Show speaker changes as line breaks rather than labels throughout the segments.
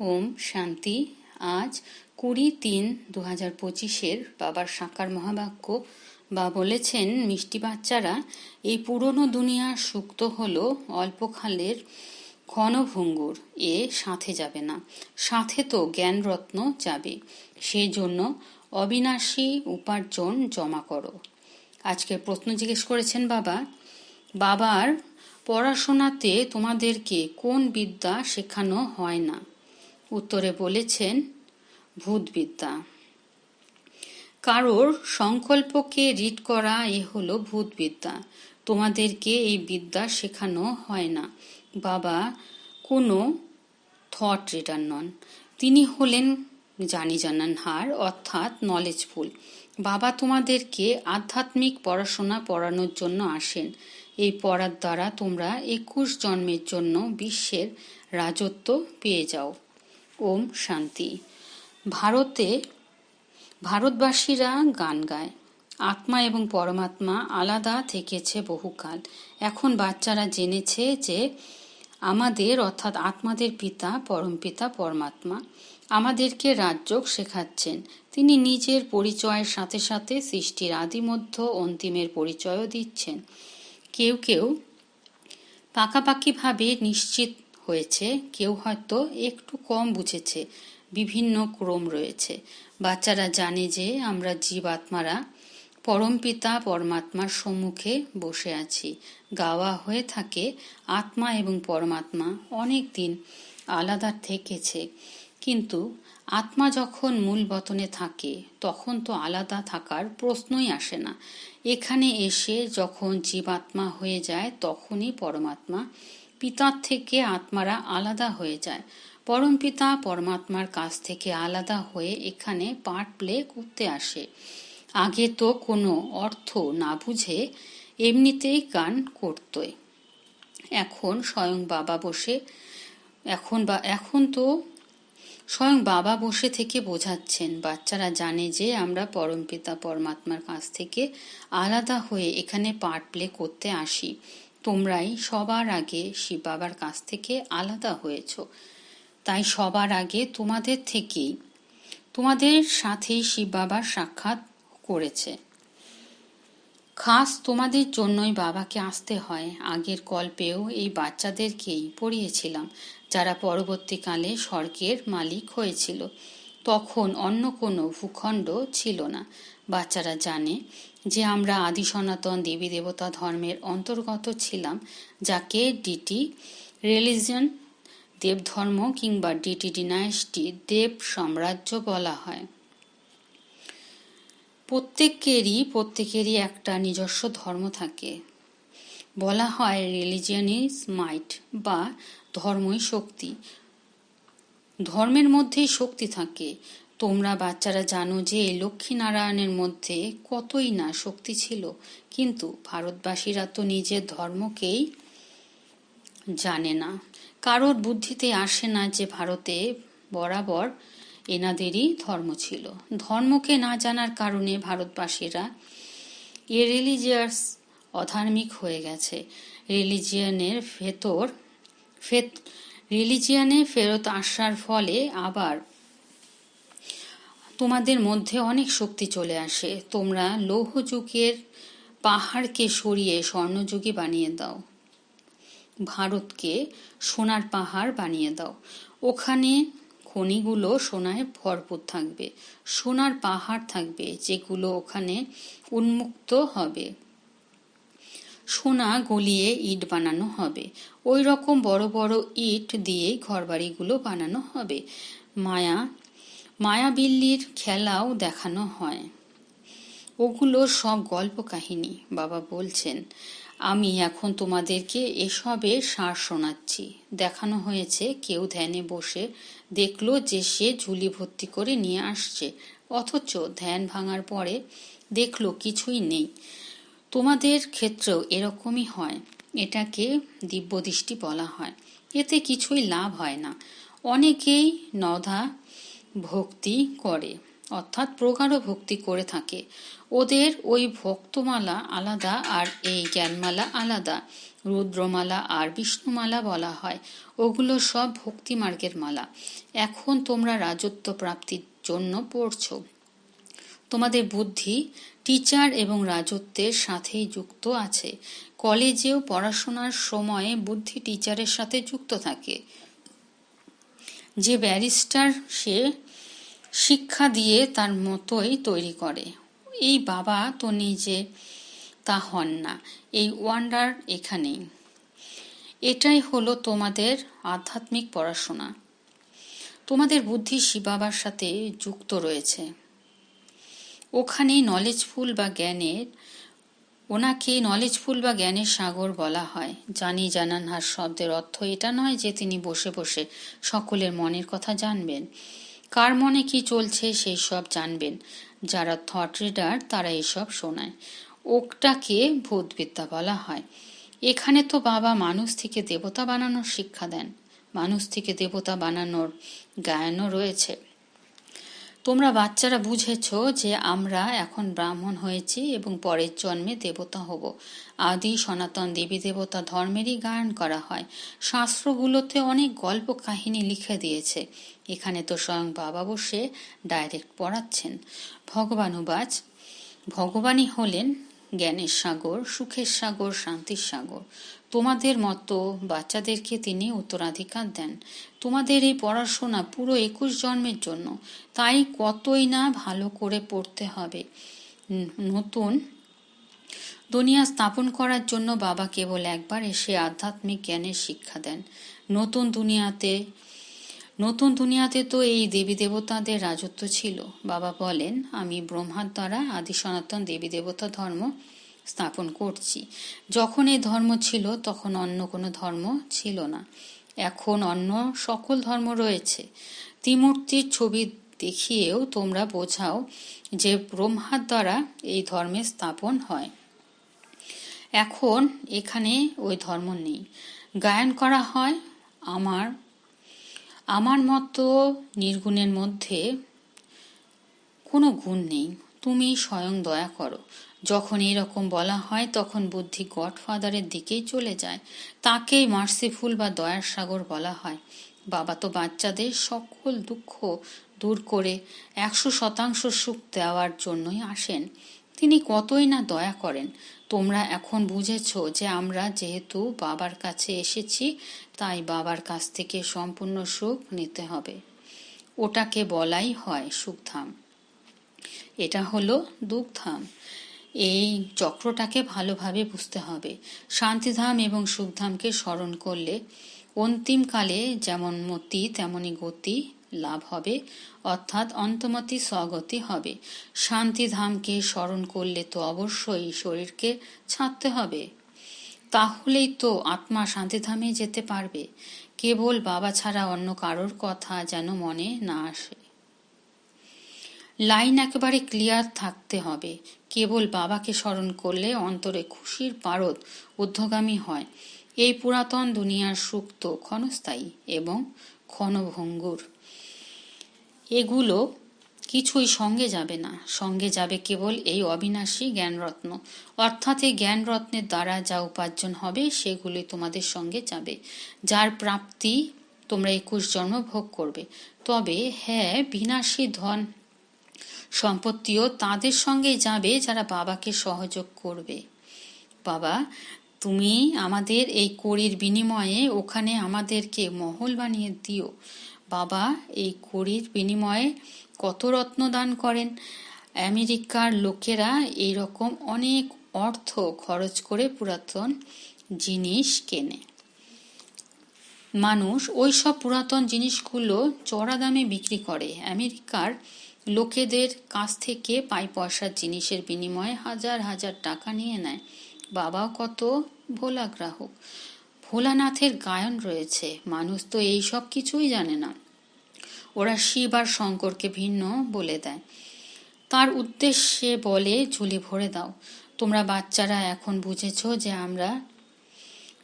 ওম শান্তি। আজ কুড়ি তিন দু হাজার পঁচিশের বাবার সাকার মহাবাক্য বা বলেছেন, মিষ্টি বাচ্চারা, এই পুরনো দুনিয়া সুক্ত হল অল্পকালের ক্ষণভঙ্গুর এ সাথে যাবে না। সাথে তো জ্ঞানরত্ন যাবে সেই জন্য অবিনাশী উপার্জন জমা করো। আজকে প্রশ্ন জিজ্ঞেস করেছেন বাবা, বাবার পড়াশোনাতে তোমাদেরকে কোন বিদ্যা শেখানো হয় না? উত্তরে বলেছেন ভূতবিদ্যা। কারোর সংকল্পকে রিড করা এ হলো ভূতবিদ্যা। তোমাদেরকে এই বিদ্যা শেখানো হয় না। বাবা কোনো থট রিডার নন। তিনি হলেন জানি জানান হার, অর্থাৎ নলেজফুল বাবা তোমাদেরকে আধ্যাত্মিক পড়াশোনা পড়ানোর জন্য আসেন। এই পড়ার দ্বারা তোমরা একুশ জন্মের জন্য বিশ্বের রাজত্ব পেয়ে যাও। ওম শান্তি। ভারতে ভারতবাসীরা গান গায়। আত্মা এবং পরমাত্মা আলাদা থেকেছে বহুকাল। এখন বাচ্চারা জেনেছে যে আমাদের, অর্থাৎ আত্মাদের পিতা পরমপিতা পরমাত্মা, আমাদেরকে রাজযোগ শেখাচ্ছেন। তিনি নিজের পরিচয়ের সাথে সাথে সৃষ্টির আদিমধ্য অন্তিমের পরিচয়ও দিচ্ছেন। কেউ কেউ পাকাপাকিভাবে নিশ্চিত হয়েছে, কেউ হয়তো একটু কম বুঝেছে, বিভিন্ন ক্রম রয়েছে। বাচ্চারা জানে যে আমরা জীবাত্মারা পরমপিতা পরমাত্মার সম্মুখে বসে আছি। গাওয়া হয়ে থাকে আত্মা এবং পরমাত্মা অনেক দিন আলাদা থেকেছে। কিন্তু আত্মা যখন মূল বতনে থাকে, তখন তো আলাদা থাকার প্রশ্নই আসে না। এখানে এসে যখন জীবাত্মা হয়ে যায়, তখনই পরমাত্মা পিতার থেকে আত্মারা আলাদা হয়ে যায়। পরম পিতা পরমাত্মার কাছ থেকে আলাদা হয়ে এখানে পার্ট প্লে করতে আসে। আগে তো কোনো অর্থ না বুঝে এমনিতেই গান করতই। এখন স্বয়ং বাবা বসে, এখন বা, এখন তো স্বয়ং বাবা বসে থেকে বোঝাচ্ছেন। বাচ্চারা জানে যে আমরা পরমপিতা পরমাত্মার কাছ থেকে আলাদা হয়ে এখানে পার্ট প্লে করতে আসি। তোমরাই সবার আগে শিব বাবার কাছ থেকে আলাদা হয়েছ। তাই সবার আগে তোমাদের থেকেই তোমাদের সাথেই শিব বাবার সাক্ষাৎ করেছে। খাস তোমাদের জন্যই বাবাকে আসতে হয়। আগের কল্পেও এই বাচ্চাদেরকেই পড়িয়েছিলাম, যারা পরবর্তীকালে স্বর্গের মালিক হয়েছিল। তখন অন্য কোনো ভূখণ্ড ছিল না। বাচ্চারা জানে যে আমরা আদি সনাতন দেবী দেবতা ধর্মের অন্তর্গত ছিলাম, যাকে ডিটি রিলিজিয়ন, দেবধর্ম কিংবা ডিটি ডিনাইস্টি দেব সাম্রাজ্য বলা হয়। প্রত্যেকেরই প্রত্যেকেরই একটা নিজস্ব ধর্ম থাকে। বলা হয় রিলিজিয়ান ইজ মাইট বা ধর্মই শক্তি। ধর্মের মধ্যেই শক্তি থাকে। তোমরা বাচ্চারা জানো যে লক্ষ্মীনারায়ণের মধ্যে কতই না শক্তি ছিল, কিন্তু ভারতবাসীরা তো নিজের ধর্মকেই জানে না। কারোর বুদ্ধিতে আসে না যে ভারতে বরাবর এনাদেরই ধর্ম ছিল। ধর্মকে না জানার কারণে ভারতবাসীরা এ রিলিজিয়াস অধার্মিক হয়ে গেছে। রিলিজিয়ানের ভেতর, ফেত রিলিজিয়ানে ফেরত আসার ফলে আবার তোমাদের মধ্যে অনেক শক্তি চলে আসে। তোমরা লৌহ যুগের পাহাড়কে সরিয়ে স্বর্ণযুগে বানিয়ে দাও। ভারতকে সোনার পাহাড় বানিয়ে দাও। ওখানে খনিগুলো সোনায় ভরপুর থাকবে। সোনার পাহাড় থাকবে যেগুলো ওখানে উন্মুক্ত হবে। সোনা গলিয়ে ইট বানানো হবে। ওই রকম বড় বড় ইট দিয়েই ঘরবাড়িগুলো বানানো হবে। মায়া মায়াবিল্লির খেলাও দেখানো হয়। ওগুলো সব গল্প কাহিনী বাবা বলছেন। আমি এখন তোমাদেরকে এসবে সার শোনাচ্ছি। দেখানো হয়েছে, কেউ ধ্যানে বসে দেখল যে সে ঝুলি ভর্তি করে নিয়ে আসছে। অথচ ধ্যান ভাঙার পরে দেখল কিছুই নেই। তোমাদের ক্ষেত্রেও এরকমই হয়, এটাকে দিব্যদৃষ্টি বলা হয়। এতে কিছুই লাভ হয় না। অনেকেই নধা ভক্তি করে, অর্থাৎ প্রগাঢ় ভক্তি করে থাকে। ওদের ওই ভক্তমালা আলাদা আর এই জ্ঞানমালা আলাদা, রুদ্রমালা আর বিষ্ণুমালা বলা হয়। ওগুলো সব ভক্তিমার্গের মালা। এখন তোমরা রাজত্ব প্রাপ্তির জন্য পড়ছো। তোমাদের বুদ্ধি, টিচার এবং রাজত্বের সাথেই যুক্ত আছে। কলেজেও পড়াশোনার সময়ে বুদ্ধি টিচারের সাথে যুক্ত থাকে। যে ব্যারিস্টার সে শিক্ষা দিয়ে তার মতোই তৈরি করে। এই বাবা তো নিজে তা হন না। এই ওয়ান্ডার এখানেই। এটাই হলো তোমাদের আধ্যাত্মিক পড়াশোনা। তোমাদের বুদ্ধি শিবাবার সাথে যুক্ত রয়েছে। ওখানে নলেজফুল বা জ্ঞানের ওনাকে নলেজফুল বা জ্ঞানের সাগর বলা হয়। জানি জানান হার শব্দের অর্থ এটা নয় যে তিনি বসে বসে সকলের মনের কথা জানবেন। কার মনে কি চলছে সেই সব জানবেন। যারা থট রিডার তারা এসব শোনায়। ওটাকে ভূতবিদ্যা বলা হয়। এখানে তো বাবা মানুষ থেকে দেবতা বানানোর শিক্ষা দেন। মানুষ থেকে দেবতা বানানোর গায়নও রয়েছে। তোমরা বাচ্চারা বুঝেছ যে আমরা এখন ব্রাহ্মণ হয়েছি এবং পরের জন্মে দেবতা হব। আদি, সনাতন দেবী দেবতা ধর্মেরই গায়ন করা হয়। শাস্ত্রগুলোতে অনেক গল্প কাহিনী লিখে দিয়েছে। এখানে তো স্বয়ং বাবা বসে ডাইরেক্ট পড়াচ্ছেন। ভগবানুবাজ ভগবানই হলেন জ্ঞানের সাগর, সুখের সাগর, শান্তির সাগর। তোমাদের মতো বাচ্চাদেরকে তিনি উত্তরাধিকার দেন। তোমাদের এই পড়াশোনা পুরো একুশ জন্মের জন্য। তাই কতই না ভালো করে পড়তে হবে। নতুন দুনিয়া স্থাপন করার জন্য বাবা কেবল একবার এসে আধ্যাত্মিক জ্ঞানের শিক্ষা দেন। নতুন দুনিয়াতে নতুন দুনিয়াতে তো এই দেবী দেবতাদের রাজত্ব ছিল। বাবা বলেন, আমি ব্রহ্মার দ্বারা আদি সনাতন দেবী দেবতা ধর্ম স্থাপন করছি। যখন এই ধর্ম ছিল, তখন অন্য কোনো ধর্ম ছিল না। এখন অন্য সকল ধর্ম রয়েছে। ত্রিমূর্তির ছবি দেখিয়েও তোমরা বোঝাও যে ব্রহ্মার দ্বারা এই ধর্মের স্থাপন হয়। এখন এখানে ওই ধর্ম নেই। গায়ন করা হয় আমার আমার মতো নির্গুণের মধ্যে কোনো গুণ নেই। তুমি স্বয়ং দয়া করো। যখন এরকম বলা হয়, তখন বুদ্ধি গডফাদারের দিকেই চলে যায়। তাকেই মার্সিফুল বা দয়ার সাগর বলা হয়। বাবা তো বাচ্চাদের সকল দুঃখ দূর করে একশো শতাংশ সুখ দেওয়ার জন্যই আসেন। তিনি কতই না দয়া করেন। তোমরা এখন বুঝেছ যে আমরা যেহেতু বাবার কাছে এসেছি, তাই বাবার কাছ থেকে সম্পূর্ণ সুখ নিতে হবে। ওটাকে বলাই হয় সুখধাম। এটা হলো দুঃখধাম এই চক্রটাকে ভালোভাবে বুঝতে হবে। শান্তিধাম এবং সুখধামকে স্মরণ করলে অন্তিমকালে যেমন মতি, তেমনি গতি লাভ হবে, অর্থাৎ অন্তমতি, স্বগতি হবে। শান্তিধামকে স্মরণ করলে তো অবশ্যই শরীরকে ছাড়তে হবে। তাহলেই তো আত্মা শান্তিধামে যেতে পারবে। কেবল বাবা ছাড়া অন্য কারোর কথা যেন মনে না আসে। লাইন একেবারে ক্লিয়ার থাকতে হবে। কেবল বাবাকে স্মরণ করলে অন্তরে খুশির পারদ ঊর্ধ্বগামী হয়। এই পুরাতন দুনিয়ার সুখ তো ক্ষণস্থায়ী এবং ক্ষণভঙ্গুর। এগুলো কিছুই সঙ্গে যাবে না। সঙ্গে যাবে কেবল এই অবিনাশী জ্ঞানরত্ন। অর্থাৎ এই জ্ঞানরত্নের দ্বারা যা উপার্জন হবে সেগুলি তোমাদের সঙ্গে যাবে। যার প্রাপ্তি তোমরা একুশ জন্ম ভোগ করবে। তবে হ্যাঁ বিনাশী ধন সম্পত্তিও তাদের সঙ্গে যাবে যারা বাবাকে সহযোগ করবে। বাবা, তুমি আমাদের এই কড়ির বিনিময়ে ওখানে আমাদেরকে মহল বানিয়ে দিও। বাবা, এই কড়ির বিনিময়ে কত রত্ন দান করেন। আমেরিকার লোকেরা এই রকম অনেক অর্থ খরচ করে পুরাতন জিনিস কেনে। মানুষ ওই সব পুরাতন জিনিসগুলো চড়া দামে বিক্রি করে। আমেরিকার লোকেদের কাছ থেকে পাই পয়সার জিনিসের বিনিময়ে হাজার হাজার টাকা নিয়ে নেয়। বাবা কত ভোলা গ্রাহক। ভোলানাথের গায়ন রয়েছে। মানুষ তো এই সব কিছুই জানে না। ওরা শিব আর শঙ্করকে ভিন্ন বলে দেয়। তার উদ্দেশ্যে বলে, ঝুলি ভরে দাও। তোমরা বাচ্চারা এখন বুঝেছ যে আমরা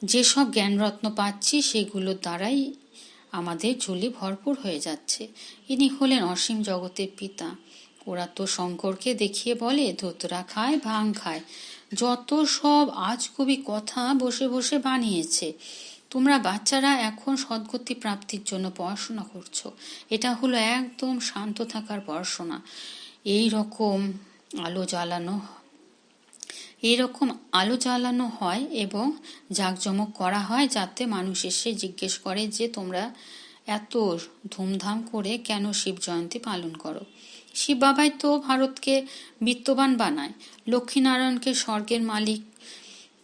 যেসব জ্ঞানরত্ন পাচ্ছি সেগুলোর দ্বারাই আমাদের ঝুলি ভরপুর হয়ে যাচ্ছে। ইনি হলেন অসীম জগতের পিতা। ওরা তো শঙ্করকে দেখিয়ে বলে, ধুতরা খায়, ভাং খায়। যত সব আজ কবি কথা বসে বসে বানিয়েছে। তোমরা বাচ্চারা এখন সদ্গতি প্রাপ্তির জন্য পড়াশোনা করছ। এটা হলো একদম শান্ত থাকার পড়াশোনা। এই রকম আলো জ্বালানো এরকম আলো জ্বালানো হয় এবং জাঁকজমক করা হয় যাতে মানুষ এসে জিজ্ঞেস করে যে তোমরা এত ধুমধাম করে কেন শিব জয়ন্তী পালন করো। শিব বাবাই তো ভারতকে বিত্তবান বানায়। লক্ষ্মীনারায়ণকে স্বর্গের মালিক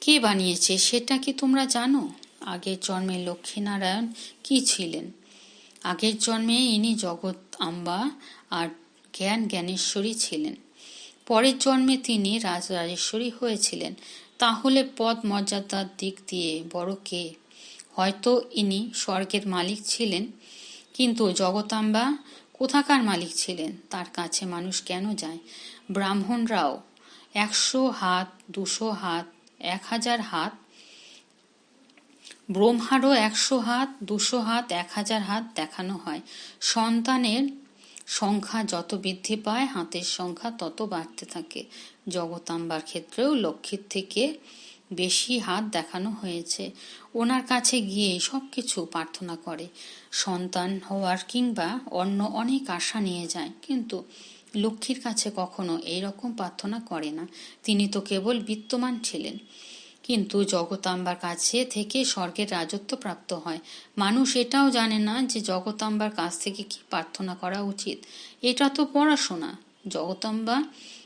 কে বানিয়েছে সেটা কি তোমরা জানো? আগের জন্মে লক্ষ্মীনারায়ণ কি ছিলেন? আগের জন্মে ইনি জগৎ আম্বা আর জ্ঞান জ্ঞানেশ্বরী ছিলেন। পরের জন্মে তিনি রাজরাজেশ্বরী হয়েছিলেন। তাহলে পদ মর্যাদার দিক দিয়ে বড় কে? হয়তো ইনি স্বর্গের মালিক ছিলেন, কিন্তু জগতাম্বা কোথাকার মালিক ছিলেন? তার কাছে মানুষ কেন যায়? ব্রাহ্মণরাও একশো হাত, দুশো হাত, এক হাজার হাত, ব্রহ্মারও একশো হাত, দুশো হাত, এক হাজার হাত দেখানো হয়। সন্তানের সংখ্যা যত বৃদ্ধি পায়, হাতের সংখ্যা তত বাড়তে থাকে। জগতাম্বার ক্ষেত্রেও লক্ষ্মীর থেকে বেশি হাত দেখানো হয়েছে। ওনার কাছে গিয়ে সব কিছু প্রার্থনা করে। সন্তান হওয়ার কিংবা অন্য অনেক আশা নিয়ে যায়, কিন্তু লক্ষ্মীর কাছে কখনো এইরকম প্রার্থনা করে না। তিনি তো কেবল বিত্তমান ছিলেন। কিন্তু জগতাম্বার কাছে থেকে স্বর্গের রাজত্ব প্রাপ্ত হয়। মানুষ এটাও জানে না যে জগতাম্বার কাছ থেকে কি প্রার্থনা করা উচিত। এটা তো পড়াশোনা। জগতাম্বা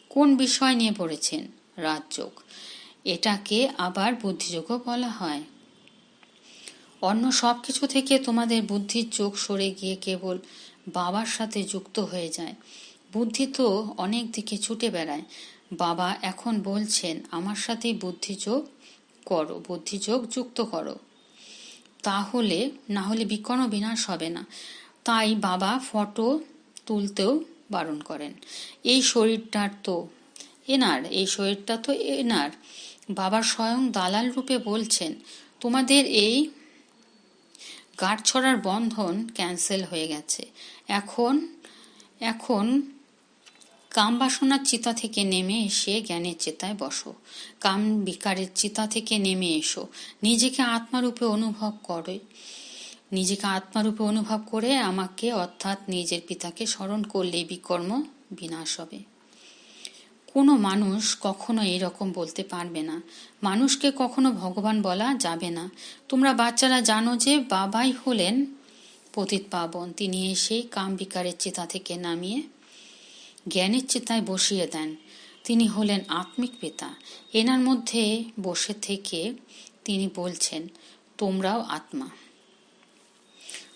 কোন বিষয় নিয়ে পড়েছেন? রাজযোগ। এটাকে আবার বুদ্ধিযোগও বলা হয়। অন্য সব কিছু থেকে তোমাদের বুদ্ধির চোখ সরে গিয়ে কেবল বাবার সাথে যুক্ত হয়ে যায়। বুদ্ধি তো অনেক দিকে ছুটে বেড়ায়। বাবা এখন বলছেন, আমার সাথেই বুদ্ধিযোগ করো, বুদ্ধিযোগ যুক্ত করো। তাহলে না হলে বিকর্ণ বিনাশ হবে না। তাই বাবা ফটো তুলতেও বারণ করেন। এই শরীরটার তো এনার, এই শরীরটা তো এনার। বাবা স্বয়ং দালাল রূপে বলছেন, তোমাদের এই গাঁট ছড়ার বন্ধন ক্যান্সেল হয়ে গেছে। এখন এখন কাম বাসনার চিতা থেকে নেমে এসে জ্ঞানের চেতায় বসো। কাম বিকারের চিতা থেকে নেমে এসো। নিজেকে আত্মারূপে অনুভব করে, নিজেকে আত্মারূপে অনুভব করে আমাকে, অর্থাৎ নিজের পিতাকে স্মরণ করলে বিকর্ম বিনাশ হবে। কোনো মানুষ কখনো এরকম বলতে পারবে না। মানুষকে কখনো ভগবান বলা যাবে না। তোমরা বাচ্চারা জানো যে বাবাই হলেন পতিত পাবন। তিনি এসে কাম বিকারের চেতা থেকে নামিয়ে জ্ঞানের চেতায় বসিয়ে দেন। তিনি হলেন আত্মিক পিতা। এনার মধ্যে বসে থেকে তিনি বলছেন, তোমরাও আত্মা।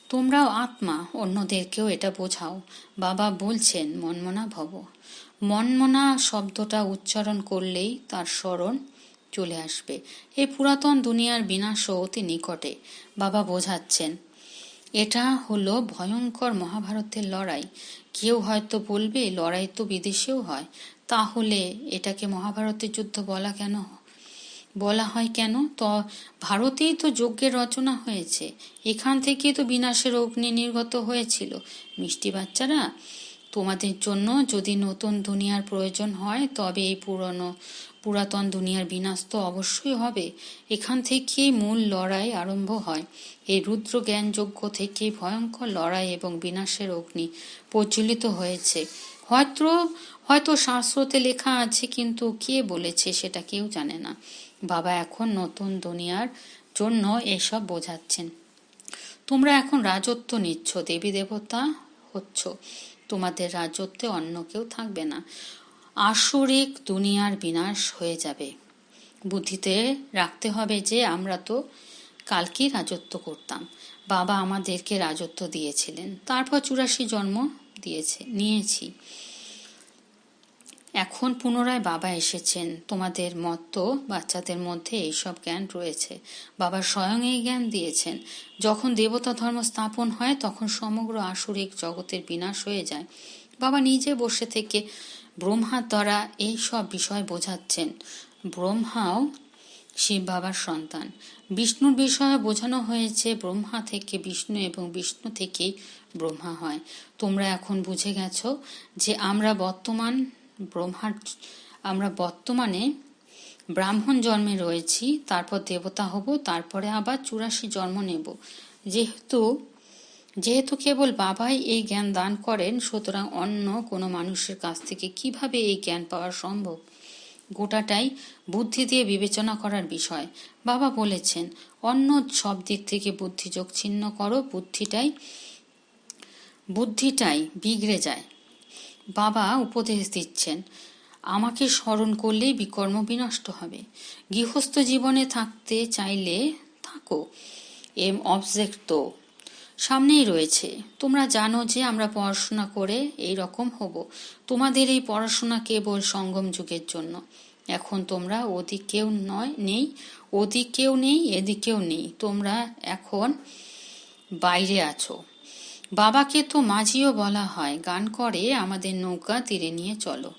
তোমরাও আত্মা, অন্যদেরকেও এটা বোঝাও। বাবা বলছেন, মনমনা ভব। মনমনা শব্দটা উচ্চারণ করলেই তার স্মরণ চলে আসবে। এই পুরাতন দুনিয়ার বিনাশও অতি নিকটে। বাবা বোঝাচ্ছেন, এটা হলো ভয়ঙ্কর মহাভারতের লড়াই। কেউ হয়তো বলবে, লড়াই তো বিদেশেও হয়। তাহলে এটাকে মহাভারতের যুদ্ধ বলা কেন? বলা হয় কেন? তো ভারতেই তো যজ্ঞের রচনা হয়েছে। এখান থেকেই তো বিনাশের অগ্নি নির্গত হয়েছিল। মিষ্টি বাচ্চারা তোমাদের জন্য যদি নতুন দুনিয়ার প্রয়োজন হয়, তবে এই পুরনো, পুরাতন দুনিয়ার বিনাশ তো অবশ্যই হবে। এখান থেকেই মূল লড়াই আরম্ভ হয়। এই রুদ্র জ্ঞানযোগ্য থেকে ভয়ঙ্কর লড়াই এবং বিনাশের অগ্নি প্রজ্বলিত হয়েছে। হয়তো হয়তো শাস্ত্রতে লেখা আছে, কিন্তু কে বলেছে সেটা কেউ জানে না। বাবা এখন নতুন দুনিয়ার জন্য এসব বোঝাচ্ছেন। তোমরা এখন রাজত্ব নিচ্ছ দেবী দেবতা হচ্ছ। তোমাদের রাজত্বে অন্য কেউ থাকবে না। আসরিক দুনিয়ার বিনাশ হয়ে যাবে। বুদ্ধিতে রাখতে হবে যে, আমরা তো কালকেই রাজত্ব করতাম। বাবা আমাদেরকে রাজত্ব দিয়েছিলেন। তারপর চুরাশি জন্ম দিয়েছে, নিয়েছি। এখন পুনরায় বাবা এসেছেন। তোমাদের মতো বাচ্চাদের মধ্যে এইসব জ্ঞান রয়েছে। বাবা স্বয়ং এই জ্ঞান দিয়েছেন। যখন দেবতা ধর্ম স্থাপন হয়, তখন সমগ্র আসরিক জগতের বিনাশ হয়ে যায়। বাবা নিজে বসে থেকে ব্রহ্মার দ্বারা এই সব বিষয় বোঝাচ্ছেন। ব্রহ্মাও শিব বাবার সন্তান। বিষ্ণুর বিষয়ে বোঝানো হয়েছে, ব্রহ্মা থেকে বিষ্ণু এবং বিষ্ণু থেকেই ব্রহ্মা হয়। তোমরা এখন বুঝে গেছো যে আমরা বর্তমান ব্রহ্মার আমরা বর্তমানে ব্রাহ্মণ জন্মে রয়েছি, তারপর দেবতা হব, তারপরে আবার চুরাশি জন্ম নেব। যেহেতু যেহেতু কেবল বাবাই এই জ্ঞান দান করেন, সুতরাং অন্য কোনো মানুষের কাছ থেকে কীভাবে এই জ্ঞান পাওয়া সম্ভব? গোটাটাই বুদ্ধি দিয়ে বিবেচনা করার বিষয়। বাবা বলেছেন, অন্য সব দিক থেকে বুদ্ধিযোগ ছিন্ন করো, বুদ্ধিটাই বুদ্ধিটাই বিগড়ে যায়। বাবা উপদেশ দিচ্ছেন, আমাকে স্মরণ করলেই বিকর্ম বিনষ্ট হবে। গৃহস্থ জীবনে থাকতে চাইলে থাকো। এম অবজেক্ট তো সামনেই রয়েছে। তোমরা জানো যে আমরা পড়াশোনা করে এই রকম হব। তোমাদের এই পড়াশোনা কেবল সঙ্গম যুগের জন্য। এখন তোমরা ওদিকেও নয়, নেই ওদিকেও নেই এদিকেও নেই। তোমরা এখন বাইরে আছো। বাবাকে তো মাঝিও বলা হয়, গান করে আমাদের নৌকা তীরে নিয়ে চলো।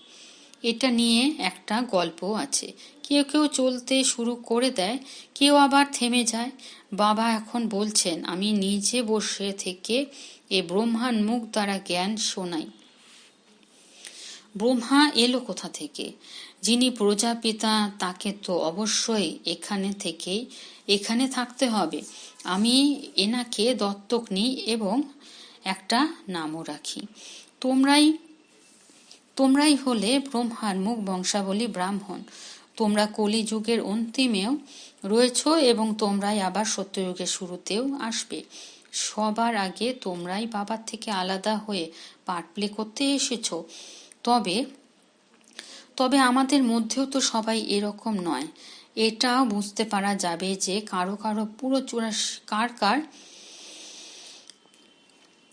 এটা নিয়ে একটা গল্প আছে। কেউ কেউ চলতে শুরু করে দেয়, কেউ আবার থেমে যায়। বাবা এখন বলছেন, আমি নিজে বসে থেকে এ ব্রহ্মার মুখ দ্বারা জ্ঞান শোনাই। ব্রহ্মা এলো কোথা থেকে? যিনি প্রজাপিতা, তাকে তো অবশ্যই এখানে থেকেই, এখানে থাকতে হবে। আমি এনাকে দত্তক নিই এবং একটা নামও রাখি। তোমরাই তোমরাই হলে ব্রহ্মার মুখ বংশাবলী ব্রাহ্মণ। তোমরা কলিযুগের অন্তিমেও রয়েছ এবং তোমরাই আবার সত্যযুগের শুরুতেও আসবে। সবার আগে তোমরাই বাবার থেকে আলাদা হয়ে পার্ট প্লে করতে এসেছ। তবে তবে আমাদের মধ্যেও তো সবাই এরকম নয়। এটাও বুঝতে পারা যাবে যে কারও কারও পুরো চুরাশি কার কার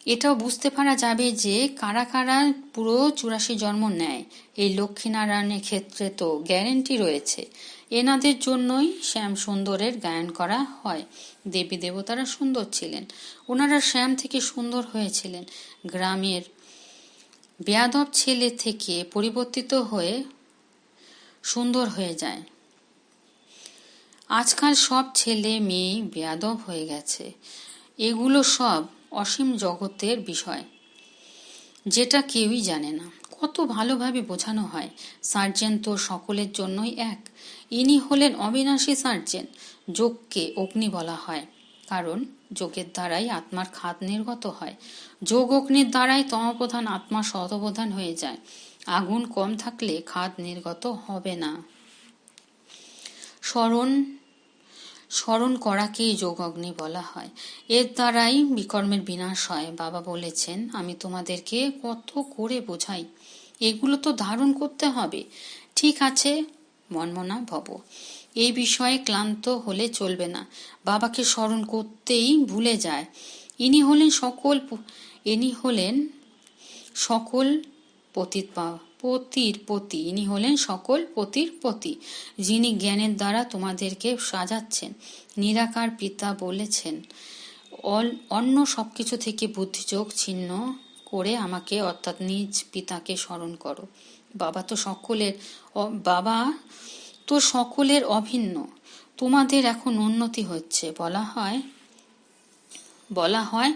এটাও বুঝতে পারা যাবে যে কারা কারা পুরো চুরাশি জন্ম নেয়। এই লক্ষ্মীনারায়ণের ক্ষেত্রে তো গ্যারেন্টি রয়েছে। এনাদের জন্যই শ্যাম সুন্দরের গায়ন করা হয়। দেবী দেবতারা সুন্দর ছিলেন। ওনারা শ্যাম থেকে সুন্দর হয়েছিলেন। গ্রামের বেয়াদব ছেলে থেকে পরিবর্তিত হয়ে সুন্দর হয়ে যায়। আজকাল সব ছেলে মেয়ে বেয়াদব হয়ে গেছে। এগুলো সব অসীম জগতের বিষয়। যেটা কেউই জানে না। কত ভালোভাবে বোঝানো হয়। সার্জেন তো সকলের জন্যই এক। ইনি হলেন অবিনাশী সার্জেন, যোগকে অগ্নি বলা হয়। কারণ, যোগের দ্বারাই আত্মার খাত নির্গত হয়। যোগ অগ্নির দ্বারাই তমপ্রধান আত্মা শতপ্রধান হয়ে যায়। আগুন কম থাকলে খাদ নির্গত হবে না। স্মরণ স্মরণ করাকেই যোগ অগ্নি বলা হয়। এর দ্বারাই বিকর্মের বিনাশ হয়। বাবা বলেছেন, আমি তোমাদেরকে কত করে বোঝাই। এগুলো তো ধারণ করতে হবে। ঠিক আছে, মনমনা ভব। এই বিষয়ে ক্লান্ত হলে চলবে না। বাবাকে স্মরণ করতেই ভুলে যায়। ইনি হলেন সকল ইনি হলেন সকল পতিত পাওয়া পতির পতি। ইনি হলেন সকল পতির পতি, যিনি জ্ঞানের দ্বারা তোমাদেরকে সাজাচ্ছেন। নিরাকার পিতা বলেছেন অন্য সবকিছু থেকে বুদ্ধিযোগ ছিন্ন করে আমাকে অর্থাৎ নিজ পিতাকে স্মরণ করো। বাবা তো সকলের বাবা তো সকলের অভিন্ন। তোমাদের এখন উন্নতি হচ্ছে। বলা হয় বলা হয়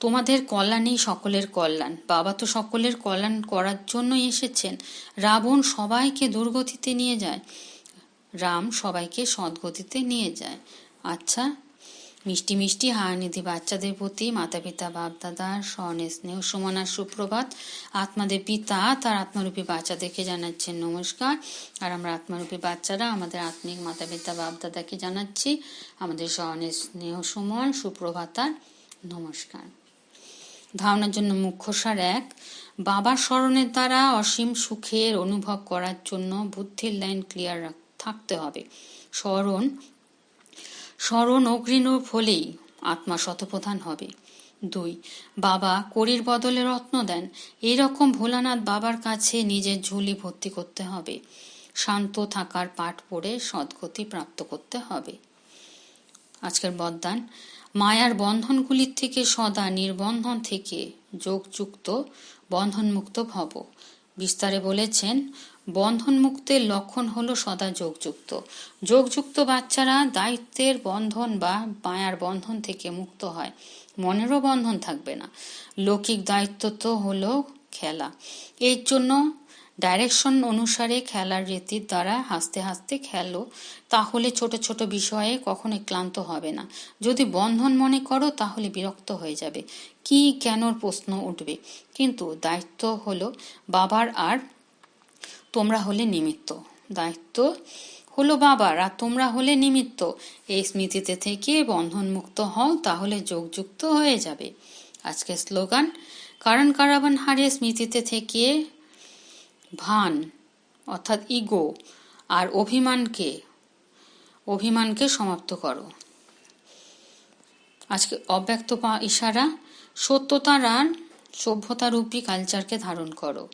তোমাদের কল্যাণেই সকলের কল্যাণ। বাবা তো সকলের কল্যাণ করার জন্যই এসেছেন। রাবণ সবাইকে দুর্গতিতে নিয়ে যায়। রাম সবাইকে সদ্গতিতে নিয়ে যায়। আচ্ছা মিষ্টি মিষ্টি হায়ানিধি বাচ্চাদের প্রতি মাতা পিতা বাপ দাদা স্বর্ণের স্নেহ সমানার সুপ্রভাত। আত্মাদের পিতা তার আত্মরূপী বাচ্চাদেরকে জানাচ্ছেন নমস্কার। আর আমরা আত্মরূপী বাচ্চারা আমাদের আত্মিক মাতা পিতা বাপ দাদাকে জানাচ্ছি। আমাদের স্বর্ণের স্নেহ, সুমন সুপ্রভাতার নমস্কার। ধারণার জন্য মুখ্য সার এক, বাবার স্মরণের দ্বারা অসীম সুখের অনুভব করার জন্য বুদ্ধির লাইন ক্লিয়ার থাকতে হবে। স্মরণ স্মরণ অগ্রিণূপ হলেই আত্মা শতপ্রধান হবে। দুই, বাবা করির বদলে রত্ন দেন, এরকম ভোলানাথ বাবার কাছে নিজের ঝুলি ভর্তি করতে হবে। শান্ত থাকার পাঠ পড়ে সদ্গতি প্রাপ্ত করতে হবে। আজকের বদান মায়ার বন্ধনগুলির থেকে সদা নির্বন্ধন থেকে যোগযুক্ত বন্ধনমুক্ত ভব বিস্তারে বলেছেন বন্ধন মুক্তের লক্ষণ হল সদা যোগযুক্ত। যোগযুক্ত বাচ্চারা দায়িত্বের বন্ধন বা মায়ার বন্ধন থেকে মুক্ত হয়। মনেরও বন্ধন থাকবে না। লৌকিক দায়িত্ব তো হলো খেলা। এর জন্য ডাইরেকশন অনুসারে খেলার রীতির দ্বারা হাসতে হাসতে খেলো, তাহলে ছোট ছোট বিষয়ে কখনোই ক্লান্ত হবে না। যদি বন্ধন মনে করো, তাহলে বিরক্ত হয়ে যাবে। কি কেনর প্রশ্ন উঠবে? কিন্তু দায়িত্ব হলো বাবার আর তোমরা হলে নিমিত্ত। দায়িত্ব হলো বাবার আর তোমরা হলে নিমিত্ত। এই স্মৃতিতে থেকে বন্ধনমুক্ত হও, তাহলে যোগযুক্ত হয়ে যাবে। আজকের স্লোগান, কারণ কারাবান হারে স্মৃতিতে থেকে ভান, অর্থাৎ ইগো, আর অভিমানকে অভিমানকে সমাপ্ত করো। আজকে অব্যক্ত পা- ইশারা, সত্যতার আর সভ্যতারূপী কালচারকে ধারণ করো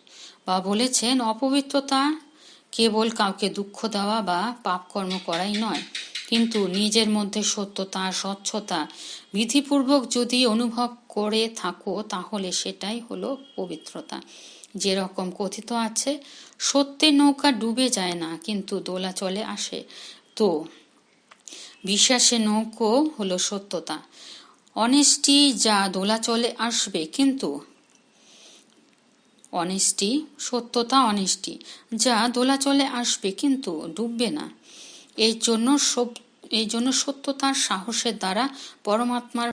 বা বলেছেন, অপবিত্রতা কেবল কাউকে দুঃখ দেওয়া বা পাপকর্ম করাই নয়, কিন্তু নিজের মধ্যে সত্যতা, স্বচ্ছতা, বিধিপূর্বক যদি অনুভব করে থাকো, তাহলে সেটাই হলো পবিত্রতা। যেরকম কথিত আছে সত্যের নৌকা ডুবে যায় না, কিন্তু দোলা চলে আসে। তো বিশ্বাসের নৌকো হলো সত্যতা। অনেস্টি যা দোলাচলে আসবে, কিন্তু অনেস্টি সত্যতা অনেস্টি যা দোলা চলে আসবে, কিন্তু ডুববে না। এই জন্য সব এই জন্য সত্যতার সাহসের দ্বারা পরমাত্মার